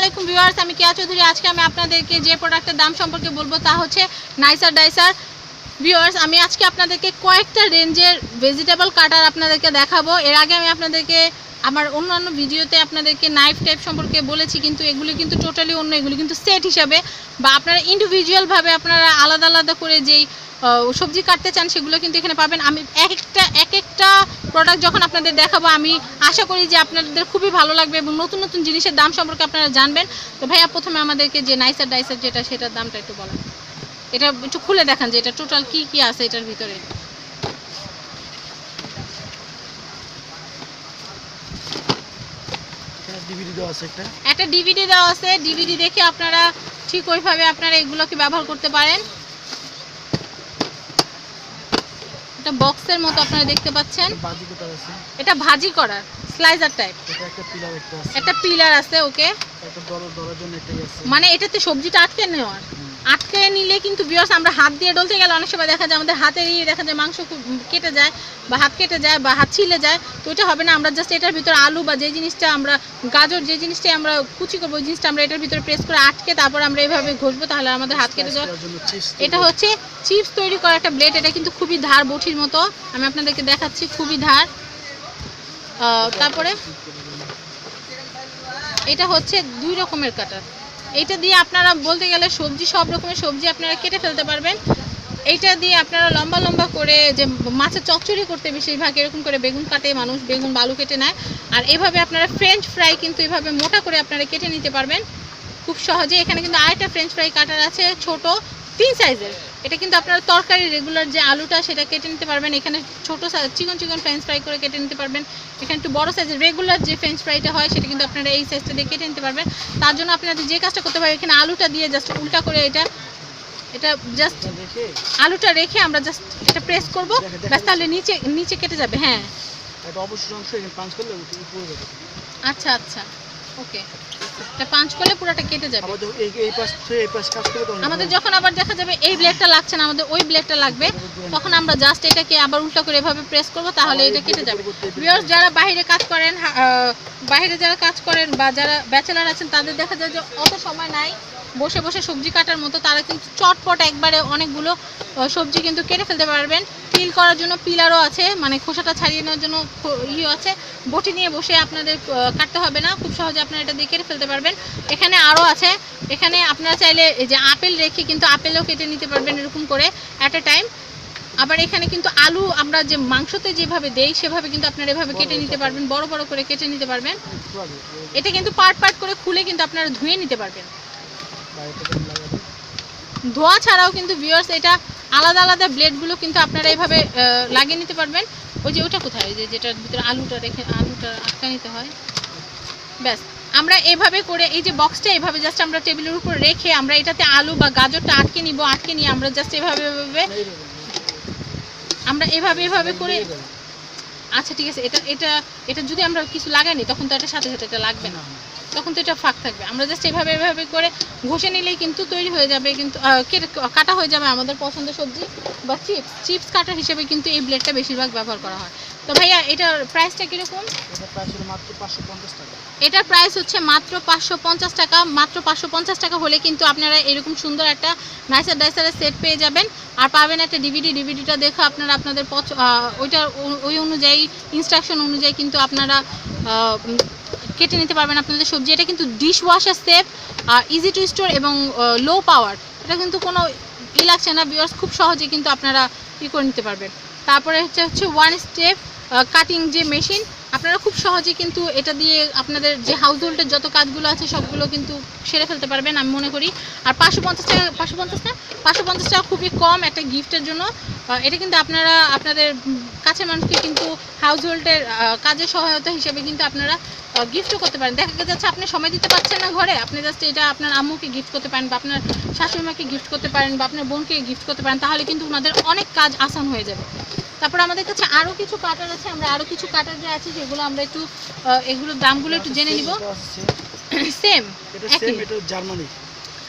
আলাইকুম ভিউয়ার্স, আমি কেয়া চৌধুরী। আজকে আমি আপনাদেরকে যে প্রোডাক্টের দাম সম্পর্কে বলব তা হচ্ছে নাইসার ডাইসার ভিউয়ার্স, আমি আজকে আপনাদেরকে কয়েকটা রেঞ্জের ভেজিটেবল কাটার আপনাদেরকে দেখাবো। এর আগে আমি আপনাদেরকে আমার অন্যান্য ভিডিওতে আপনাদেরকে নাইফ টাইপ সম্পর্কে বলেছি, কিন্তু এগুলি কিন্তু টোটালি অন্য, এগুলি কিন্তু সেট হিসাবে বা আপনারা ইন্ডিভিজুয়ালভাবে আপনারা আলাদা আলাদা করে যেই সবজি কাটতে চান সেগুলো কিন্তু এখানে পাবেন। আমি এক একটা এক একটা প্রোডাক্ট যখন আপনাদের দেখাবো আমি আশা করি যে আপনাদের খুবই ভালো লাগবে এবং নতুন নতুন জিনিসের দাম সম্পর্কে আপনারা জানবেন। তো ভাইয়া প্রথমে আমাদেরকে যে নাইসার ডাইসার যেটা সেটার দামটা একটু বলেন। এটা একটু খুলে দেখান যে এটা টোটাল কি কি আছে এটার ভিতরে। একটা ডিভিডি দেওয়া আছে ডিভিডি দেখে আপনারা ঠিক ওইভাবে আপনারা এগুলোকে ব্যবহার করতে পারেন। এটা বক্সের মতো আপনারা দেখতে পাচ্ছেন। এটা ভাজি করার স্লাইজার টাইপ এটা একটা পিলার আছে। ওকে। মানে এটাতে সবজিটা আটকে নেওয়ার। আটকে নিলে কিন্তু বিয়স আমরা হাত দিয়ে ডলতে গেলে অনেক সময় দেখা যায় আমাদের হাতে ইয়ে দেখা যায় মাংস খুব কেটে যায়। বা হাত কেটে যায় বা হাত ছিলে যায় তো এটা হবে না। আমরা জাস্ট এটার ভিতরে আলু বা যে জিনিসটা আমরা গাজর যে জিনিসটা আমরা কুচি করব ওই জিনিসটা আমরা এটার ভিতরে প্রেস করে আটকে তারপর আমরা এইভাবে ঘষবো তাহলে আমাদের হাত কেটে চিপস এটা হচ্ছে চিপস তৈরি করার একটা ব্লেড এটা কিন্তু খুবই ধার বঠির মতো। আমি আপনাদেরকে দেখাচ্ছি খুবই ধার। আহ, তারপরে এটা হচ্ছে দুই রকমের কাটার এটা দিয়ে আপনারা বলতে গেলে সবজি সব রকমের সবজি আপনারা কেটে ফেলতে পারবেন। এইটা দিয়ে আপনারা লম্বা লম্বা করে যে মাছের চচ্চড়ি করতে বেশিরভাগ এরকম করে বেগুন কাটে, মানুষ বেগুন, বালু কেটে নেয়। আর এভাবে আপনারা ফ্রেঞ্চ ফ্রাই কিন্তু এভাবে মোটা করে আপনারা কেটে নিতে পারবেন। খুব সহজে এখানে কিন্তু আরেকটা ফ্রেঞ্চ ফ্রাই কাটার আছে, ছোট, তিন সাইজের এটা কিন্তু আপনারা তরকারি রেগুলার যে আলুটা সেটা কেটে নিতে পারবেন। এখানে ছোট চিকন চিকন ফ্রেঞ্চ ফ্রাই করে কেটে নিতে পারবেন। এখানে একটু বড় সাইজের রেগুলার যে ফ্রেঞ্চ ফ্রাইটা হয়, সেটা কিন্তু আপনারা এই সাইজটা দিয়ে কেটে নিতে পারবেন। তার জন্য আপনাদের যে কাজটা করতে পারবেন, এখানে আলুটা দিয়ে জাস্ট উল্টা করে এটা এটা জাস্ট আলুটা রেখে আমরা জাস্ট এটা প্রেস করব। ব্যাস তাহলে নিচে নিচে কেটে যাবে হ্যাঁ। একটা অবশ্যই অংশ এখানে পাঁচ করলে উপরে যাবে। আচ্ছা আচ্ছা। ওকে এটা পাঁচ করলে পুরোটা কেটে যাবে। যখন এই এই পাশ থেকে এই পাশ কাজ করবে তখন আমাদের যখন আবার দেখা যাবে এই ব্লেডটা লাগছে না আমাদের ওই ব্লেডটা লাগবে তখন আমরা জাস্ট এটাকে আবার উল্টা করে এভাবে প্রেস করব তাহলে এটা কেটে যাবে। ভিউয়ার্স যারা বাইরে কাজ করেন বাইরে যারা কাজ করেন বা যারা ব্যাচেলার আছেন তাদের দেখা যায় যে অত সময় নাই। বসে বসে সবজি কাটার মতো, তারা কিন্তু চটপট একবারে অনেকগুলো সবজি কিন্তু কেটে ফেলতে পারবেন। পিল করার জন্য পিলারও আছে মানে খোসাটা ছাড়িয়ে নেওয়ার জন্য ইয়ে আছে। বটি নিয়ে বসে আপনাদের কাটতে হবে না, খুব সহজে আপনারা এটা দিয়ে কেটে ফেলতে পারবেন। এখানে আরও আছে, এখানে আপনারা চাইলে এই যে আপেল রেখে কিন্তু আপেলও কেটে নিতে পারবেন এরকম করে অ্যাট এ টাইম আবার এখানে কিন্তু আলু আমরা যে মাংসতে যেভাবে দেই, সেভাবে কিন্তু আপনারা এভাবে কেটে নিতে পারবেন, বড় বড় করে কেটে নিতে পারবেন। এটা কিন্তু পার্ট পার্ট করে খুলে কিন্তু আপনারা ধুয়ে নিতে পারবেন। ধোয়া ছাড়াও কিন্তু ভিউয়ার্স এটা আলাদা আলাদা ব্লেডগুলো কিন্তু আপনারা এইভাবে লাগিয়ে নিতে পারবেন। ওই যে ওটা কোথায়? ওই যে যেটার ভিতরে আলুটা রেখে আলুটা আটকা নিতে হয়। ব্যাস আমরা এভাবে করে এই যে বক্সটা এভাবে জাস্ট আমরা টেবিলের উপর রেখে আমরা এটাতে আলু বা গাজরটা আটকে নিব আটকে নিয়ে আমরা জাস্ট এভাবে এভাবে আমরা এভাবে এভাবে করে আচ্ছা ঠিক আছে। এটা এটা এটা যদি আমরা কিছু লাগাই নি তখন তো এটার সাথে সাথে এটা লাগবে না। তখন তো এটা ফাঁক থাকবে। আমরা জাস্ট এভাবে এভাবে করে ঘষে নিলেই কিন্তু তৈরি হয়ে যাবে কিন্তু কেটে- হয়ে যাবে আমাদের পছন্দের সবজি বা চিপস চিপস কাটার হিসেবে কিন্তু এই ব্লেডটা বেশিরভাগ ব্যবহার করা হয়। তো ভাইয়া এটার প্রাইসটা কীরকম? এটার প্রাইস হচ্ছে মাত্র পাঁচশো পঞ্চাশ টাকা। মাত্র পাঁচশো পঞ্চাশ টাকা হলে কিন্তু আপনারা এরকম সুন্দর একটা নাইসার ডাইসারের সেট পেয়ে যাবেন। আর পাবেন একটা ডিভিডি ডিভিডিটা দেখে আপনারা আপনাদের পছ ওইটার ওই অনুযায়ী ইনস্ট্রাকশন অনুযায়ী কিন্তু আপনারা কেটে নিতে পারবেন আপনাদের সবজি। এটা কিন্তু dish washer safe easy to store এবং লো পাওয়ার এটা কিন্তু কোনো ই লাগছে না বিয়ার্স খুব সহজে কিন্তু আপনারা ই করে নিতে পারবেন। তারপরে হচ্ছে হচ্ছে ওয়ান স্টেপ কাটিং যে মেশিন আপনারা খুব সহজে কিন্তু এটা দিয়ে আপনাদের যে হাউস হোল্ডের যত কাজগুলো আছে সবগুলো কিন্তু সেরে ফেলতে পারবেন, আমি মনে করি। আর পাঁচশো পঞ্চাশ টাকা, পাঁচশো পঞ্চাশ না? পাঁচশো পঞ্চাশ টাকা খুবই কম একটা গিফটের জন্য। এটা কিন্তু আপনারা, আপনাদের কাছের মানুষকে কিন্তু হাউস হোল্ডের কাজের সহায়তা হিসেবে কিন্তু আপনারা গিফটও করতে পারেন। দেখা যাচ্ছে আপনি সময় দিতে পারছেন না ঘরে, আপনি জাস্ট এটা আপনার আম্মুকে গিফট করতে পারেন বা আপনার শাশুড়ি মাকে গিফট করতে পারেন বা আপনার বোনকে গিফট করতে পারেন, তাহলে কিন্তু ওনাদের অনেক কাজ আসান হয়ে যাবে। তারপর আমাদের কাছে আরও কিছু কাটার আছে আমরা আরও কিছু কাটার যে আছে যেগুলো আমরা একটু এগুলোর দামগুলো একটু জেনে নিব। সেম এটা একই? সেম এটা জার্মানি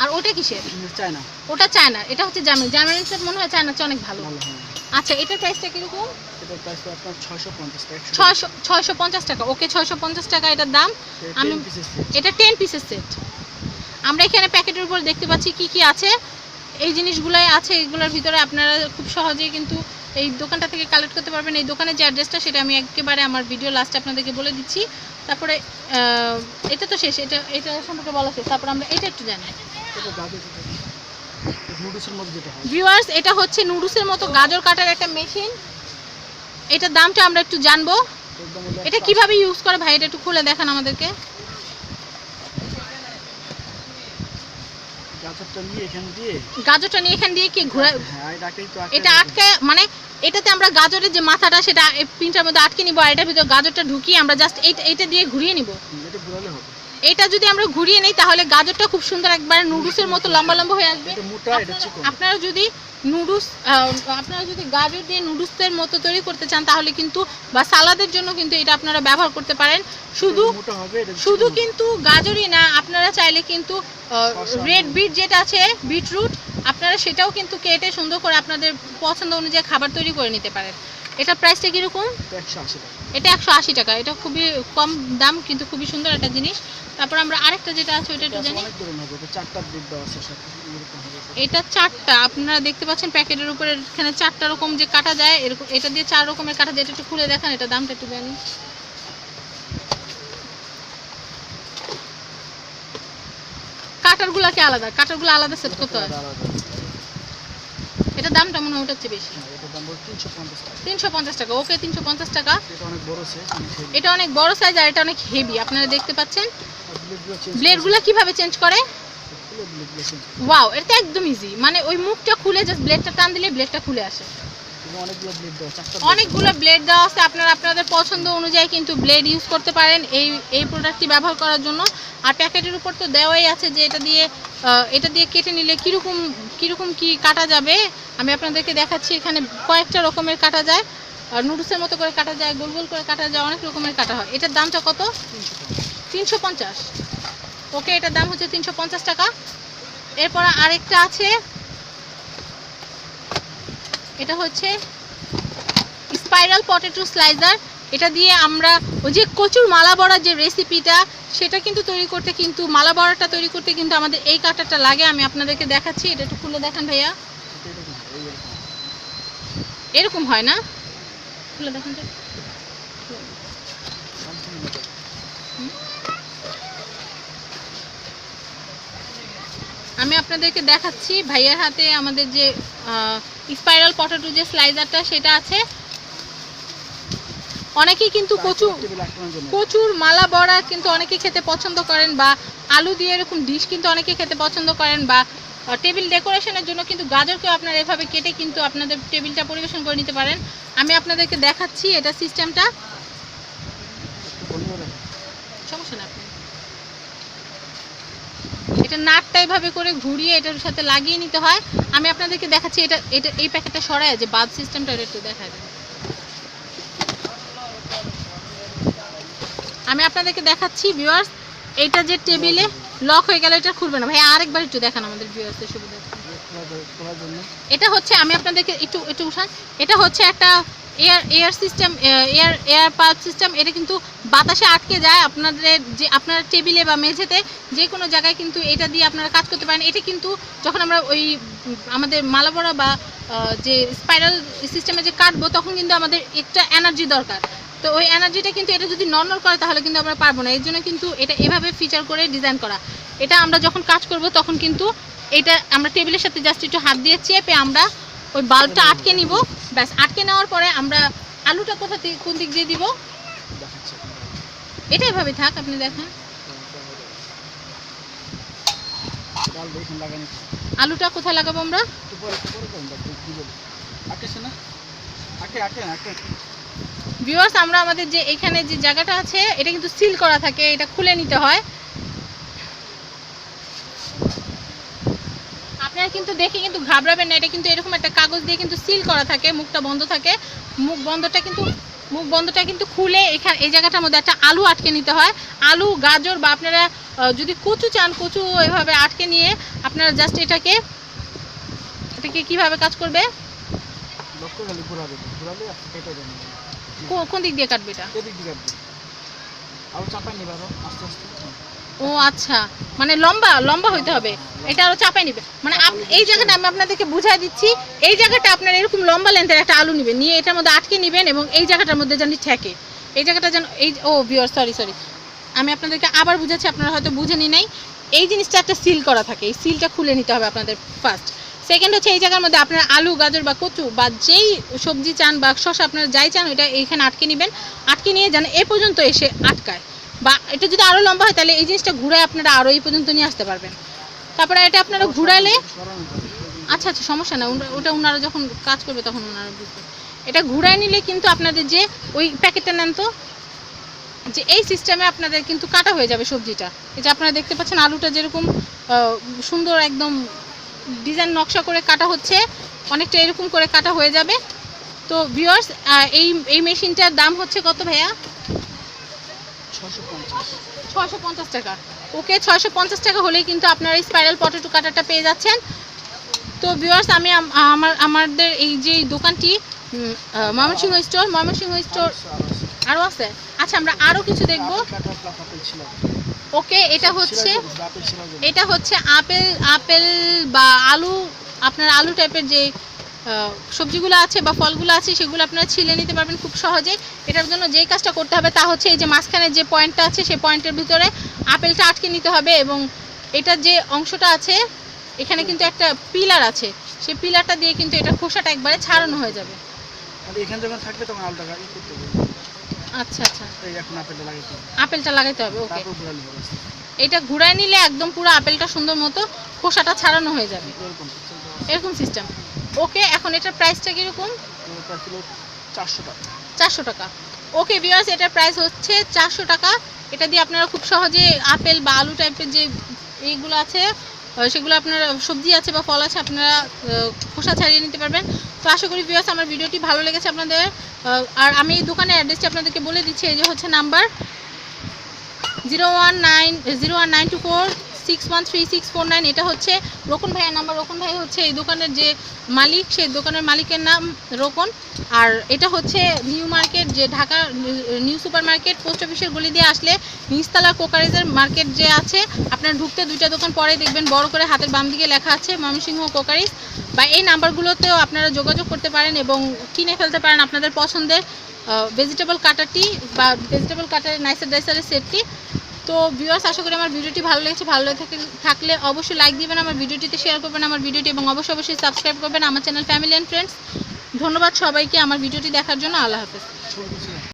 আর ওটা কিসের? চায়না ওটা চায়না এটা হচ্ছে জার্মানি জার্মানি সেট মনে হয় চায়নার চেয়ে অনেক ভালো। হ্যাঁ। আচ্ছা এটার প্রাইসটা কীরকম? এটার প্রাইস তো আপনার ছয়শো পঞ্চাশ টাকা একশো ছয়শো ছয়শো পঞ্চাশ টাকা। ওকে ছয়শো পঞ্চাশ টাকা এটার দাম। আমি- এটা টেন পিসের সেট আমরা এখানে প্যাকেটের উপর দেখতে পাচ্ছি কি কি আছে। এই জিনিসগুলোই আছে এগুলোর ভিতরে আপনারা খুব সহজেই কিন্তু এই দোকানটা থেকে কালেক্ট করতে পারবেন। এই দোকানের যে অ্যাড্রেসটা সেটা আমি একেবারে আমার ভিডিও লাস্টে আপনাদেরকে বলে দিচ্ছি। তারপরে এটা তো শেষ এটা এটা সম্পর্কে বলা শেষ। তারপরে আমরা এটা একটু জানি। ভিউয়ার্স এটা হচ্ছে নুডলসের মতো গাজর কাটার একটা মেশিন এটার দামটা আমরা একটু জানব। এটা কীভাবে ইউজ করে? ভাই এটা একটু খুলে দেখান আমাদেরকে। গাজরটা নিয়ে এখান দিয়ে। গাজরটা নিয়ে এখান দিয়ে কি ঘোরা হ্যাঁ এটা আটকে মানে এটাতে আমরা গাজরের যে মাথাটা সেটা পিনটার মধ্যে আটকে নিব আর এটার ভিতরে গাজরটা ঢুকিয়ে আমরা জাস্ট এইটা এটা দিয়ে ঘুরিয়ে নিব। এটা যদি আমরা ঘুরিয়ে নিই তাহলে গাজরটা খুব সুন্দর একবার নুডলসের মতো লম্বা লম্বা হয়ে আসবে। আপনারা যদি নুডলস আপনারা যদি গাজর দিয়ে নুডলসের মতো তৈরি করতে চান তাহলে কিন্তু বা সালাদের জন্য কিন্তু এটা আপনারা ব্যবহার করতে পারেন। শুধু শুধু কিন্তু গাজরই না আপনারা চাইলে কিন্তু। রেড বিট যেটা আছে বিটরুট আপনারা সেটাও কিন্তু কেটে সুন্দর করে আপনাদের পছন্দ অনুযায়ী খাবার তৈরি করে নিতে পারেন। এটা প্রাইসটা কীরকম? একশো আশি টাকা। এটা একশো আশি টাকা। এটা খুবই কম দাম কিন্তু খুবই সুন্দর একটা জিনিস। তারপর আমরা আরেকটা যেটা আছে ওটা এটা একটু জানি এটা চারটা আপনারা দেখতে পাচ্ছেন প্যাকেটের উপরে এখানে চারটা রকম যে কাটা যায় এরকম এটা দিয়ে চার রকমের কাটা যায় এটা একটু খুলে দেখান এটা দামটা একটু জানি। কাটারগুলো কি আলাদা? কাটারগুলো আলাদা সেট করতে হয়। এটা দামটা মনে হয় ওটার চেয়ে বেশি। তিনশো পঞ্চাশ টাকা। ওকে তিনশো পঞ্চাশ টাকা। এটা অনেক বড় সাইজ আর এটা অনেক হেভি আপনারা দেখতে পাচ্ছেন? ব্লেডগুলো কীভাবে চেঞ্জ করে। ওয়াও এটা একদম ইজি মানে ওই মুখটা খুলে জাস্ট ব্লেডটা টান দিলে ব্লেডটা খুলে আসে। অনেকগুলো ব্লেড দেওয়া আছে। আপনারা আপনাদের পছন্দ অনুযায়ী কিন্তু ব্লেড ইউজ করতে পারেন। এই এই প্রোডাক্টটি ব্যবহার করার জন্য। আর প্যাকেটের উপর তো দেওয়াই আছে যে এটা দিয়ে এটা দিয়ে কেটে নিলে কীরকম কীরকম কি কাটা যাবে? আমি আপনাদেরকে দেখাচ্ছি, এখানে কয়েকটা রকমের কাটা যায়। আর নুডলসের মতো করে কাটা যায়, গোল গোল করে কাটা যায়, অনেক রকমের কাটা হয়। এটার দামটা কত? তিনশো পঞ্চাশ। ওকে, এটার দাম হচ্ছে তিনশো পঞ্চাশ টাকা। এরপর আরেকটা আছে এটা হচ্ছে স্পাইরাল পটেটো স্লাইজার এটা দিয়ে আমরা ওই যে কচুর মালা বড়ার যে রেসিপিটা সেটা কিন্তু তৈরি করতে কিন্তু মালা বড়াটা তৈরি করতে কিন্তু আমাদের এই কাঁটাটা লাগে। আমি আপনাদেরকে দেখাচ্ছি। এটা একটু খুলে দেখান ভাইয়া। এরকম হয়, না? খুলে দেখান। আমি আপনাদেরকে দেখাচ্ছি। ভাইয়ার হাতে আমাদের যে স্পাইরাল পটেটো যে স্লাইজারটা সেটা আছে অনেকেই কিন্তু কচু। প্রচুর মালা বড়া কিন্তু অনেকে খেতে পছন্দ করেন বা আলু দিয়ে এরকম ডিশ কিন্তু অনেকে খেতে পছন্দ করেন বা টেবিল ডেকোরেশনের জন্য কিন্তু গাজরকেও আপনারা এভাবে কেটে কিন্তু আপনাদের টেবিলটা পরিবেশন করে নিতে পারেন আমি আপনাদেরকে দেখাচ্ছি এটা সিস্টেমটা। সমস্যা এটা নাটটা এভাবে করে ঘুরিয়ে এটার সাথে লাগিয়ে নিতে হয়। আমি আপনাদেরকে দেখাচ্ছি এটা এটা এই প্যাকেটটা সরায় যে বাদ সিস্টেমটা একটু দেখা যায় আমি আপনাদেরকে দেখাচ্ছি ভিউয়ার্স এটা যে টেবিলে লক হয়ে গেলে এটা খুলবে না। ভাই আরেকবার একটু দেখান আমাদের ভিউয়ার্সদের সুবিধা এটা হচ্ছে আমি আপনাদেরকে একটু একটু উঠান এটা হচ্ছে একটা air air system air air pipe system, এটা কিন্তু বাতাসে আটকে যায় আপনাদের যে, আপনার টেবিলে বা মেঝেতে যে কোনো জায়গায় কিন্তু এটা দিয়ে আপনারা কাজ করতে পারেন। এটা কিন্তু যখন আমরা ওই, আমাদের মালাবড়া বা যে স্পাইরাল সিস্টেমে যে কাটবো, তখন কিন্তু আমাদের একটা এনার্জি দরকার। তো ওই এনার্জিটা কিন্তু এটা যদি নর্মাল করে, তাহলে কিন্তু আমরা পারব না। এর জন্য কিন্তু এটা এভাবে ফিচার করে ডিজাইন করা। এটা আমরা যখন কাজ করব, তখন কিন্তু এটা আমরা টেবিলের সাথে জাস্ট একটু হাত দিয়ে চেপে আমরা ওই বাল্বটা আটকে নিব। ব্যাস আটকে নেওয়ার পরে আমরা আলুটা কোথা থেকে কোন দিক দিয়ে দিব। এটা এভাবে থাক আপনি দেখেন। আলুটা কোথায় লাগাবো আমরা। ভিউয়ার্স আমরা আমাদের যে এখানে যে জায়গাটা আছে এটা কিন্তু সিল করা থাকে এটা খুলে নিতে হয় আপনারা কিন্তু দেখে কিন্তু ঘাবড়াবেন না। এটা কিন্তু এরকম একটা কাগজ দিয়ে কিন্তু সিল করা থাকে মুখটা বন্ধ থাকে। মুখ বন্ধটা কিন্তু মুখ বন্ধটা কিন্তু খুলে এখানে এই জায়গাটার মধ্যে একটা আলু আটকে নিতে হয়। আলু গাজর বা আপনারা যদি কচু চান কচু এভাবে আটকে নিয়ে আপনারা জাস্ট এটাকে এটাকে কীভাবে কাজ করবে? কোন দিক দিয়ে কাটবে এটা? চাপাই আস্তে আস্তে। ও আচ্ছা মানে লম্বা লম্বা হইতে হবে। এটা আরও চাপাই নিবে। মানে এই জায়গাটা আমি আপনাদেরকে বুঝাই দিচ্ছি, এই জায়গাটা আপনার এরকম লম্বা লেন্থের একটা আলু নেবেন। নিয়ে এটার মধ্যে আটকে নেবেন এবং এই জায়গাটার মধ্যে যেন ঠেকে। এই জায়গাটা যেন এই ও বিয়ার সরি সরি আমি আপনাদেরকে আবার বুঝাচ্ছি, আপনারা হয়তো বুঝে বুঝেনি নাই। এই জিনিসটা একটা সিল করা থাকে। এই সিলটা খুলে নিতে হবে আপনাদের ফার্স্ট সেকেন্ড হচ্ছে এই জায়গার মধ্যে আপনার আলু, গাজর বা কচু বা যেই সবজি চান বা শসা আপনারা যাই চান, ওইটা এইখানে আটকে নেবেন। আটকে নিয়ে যেন এ পর্যন্ত এসে আটকায়। বা এটা যদি আরও লম্বা হয়, তাহলে এই জিনিসটা ঘুরে আপনারা আরও এই পর্যন্ত নিয়ে আসতে পারবেন। তারপরে এটা আপনারা ঘুরালে আচ্ছা আচ্ছা সমস্যা না ওটা- ওনারা যখন কাজ করবে তখন ওনারা বুঝবে। এটা ঘুরায় নিলে কিন্তু আপনাদের যে ওই প্যাকেটটা নেন তো, যে এই সিস্টেমে আপনাদের কিন্তু কাটা হয়ে যাবে সবজিটা। এই যে আপনারা দেখতে পাচ্ছেন আলুটা যেরকম সুন্দর একদম ডিজাইন নকশা করে কাটা হচ্ছে, অনেকটা এরকম করে কাটা হয়ে যাবে। তো ভিউয়ার্স এই এই মেশিনটার দাম হচ্ছে কত ভাইয়া? ছশো পঞ্চাশ। ছশো টাকা। ওকে, ছয়শো পঞ্চাশ টাকা হলেই কিন্তু আপনারা স্পাইরাল পটেটো কাটারটা পেয়ে যাচ্ছেন। তো ভিউয়ার্স আমি আমার, আমাদের এই যে দোকানটি ময়মনসিংহ স্টোর ময়মনসিংহ স্টোর আরও আছে? আচ্ছা আমরা আরও কিছু দেখব। ওকে, এটা হচ্ছে এটা হচ্ছে আপেল আপেল বা আলু, আপনার আলু টাইপের যে সবজিগুলো আছে বা ফলগুলো আছে সেগুলো আপনারা ছিলে নিতে পারবেন খুব সহজে। এটার জন্য যেই কাজটা করতে হবে তা হচ্ছে এই যে মাঝখানে যে পয়েন্টটা আছে সেই পয়েন্টের ভিতরে আপেলটা আটকে নিতে হবে এবং এটার যে অংশটা আছে এখানে কিন্তু একটা পিলার আছে। সেই পিলারটা দিয়ে কিন্তু এটা খোসাটা একবারে ছাড়ানো হয়ে যাবে। হবে। আচ্ছা আচ্ছা। আপেলটা লাগাইতে হবে ওকে। এটা ঘুরায় নিলে একদম পুরো আপেলটা সুন্দর মতো খোসাটা ছাড়ানো হয়ে যাবে। এরকম সিস্টেম ওকে, এখন এটার প্রাইসটা কীরকম? চারশো টাকা। চারশো টাকা ওকে ভিউয়ার্স এটার প্রাইস হচ্ছে চারশো টাকা। এটা দিয়ে আপনারা খুব সহজে আপেল বা আলু টাইপের যে এইগুলো আছে সেগুলো আপনারা, সবজি আছে বা ফল আছে, আপনারা খোসা ছাড়িয়ে নিতে পারবেন। তো আশা করি ভিউয়ার্স আমার ভিডিওটি ভালো লেগেছে আপনাদের। আর আমি এই দোকানের অ্যাড্রেসটি আপনাদেরকে বলে দিচ্ছি, এই যে হচ্ছে number zero one nine zero one nine two four six one three six four nine এটা হচ্ছে রোকন ভাইয়ের নাম্বার রোকন ভাই হচ্ছে এই দোকানের যে মালিক, সেই দোকানের মালিকের নাম রোকন। আর এটা হচ্ছে নিউ মার্কেট, যে Dhaka new super market post অফিসের গলি দিয়ে আসলে নিচতলা কোকারিজের মার্কেট যে আছে, আপনার ঢুকতে দুইটা দোকান পরে দেখবেন, বড় করে হাতের বাম দিকে লেখা আছে ময়মনসিংহ কোকারিজ। বা এই নাম্বারগুলোতেও আপনারা যোগাযোগ করতে পারেন এবং কিনে ফেলতে পারেন আপনাদের পছন্দের ভেজিটেবল কাটারটি বা ভেজিটেবল কাটারের নাইসার ডাইসারের সেটটি তো ভিউয়ার্স আশা করি আমার ভিডিওটি ভালো লেগেছে। ভালো লেগে থাকলে- থাকলে অবশ্যই লাইক দিবেন আমার ভিডিওটিতে শেয়ার করবেন আমার ভিডিওটি এবং অবশ্যই অবশ্যই সাবস্ক্রাইব করবেন আমার চ্যানেল ফ্যামিলি অ্যান্ড ফ্রেন্ডস ধন্যবাদ সবাইকে আমার ভিডিওটি দেখার জন্য। আল্লাহ হাফেজ।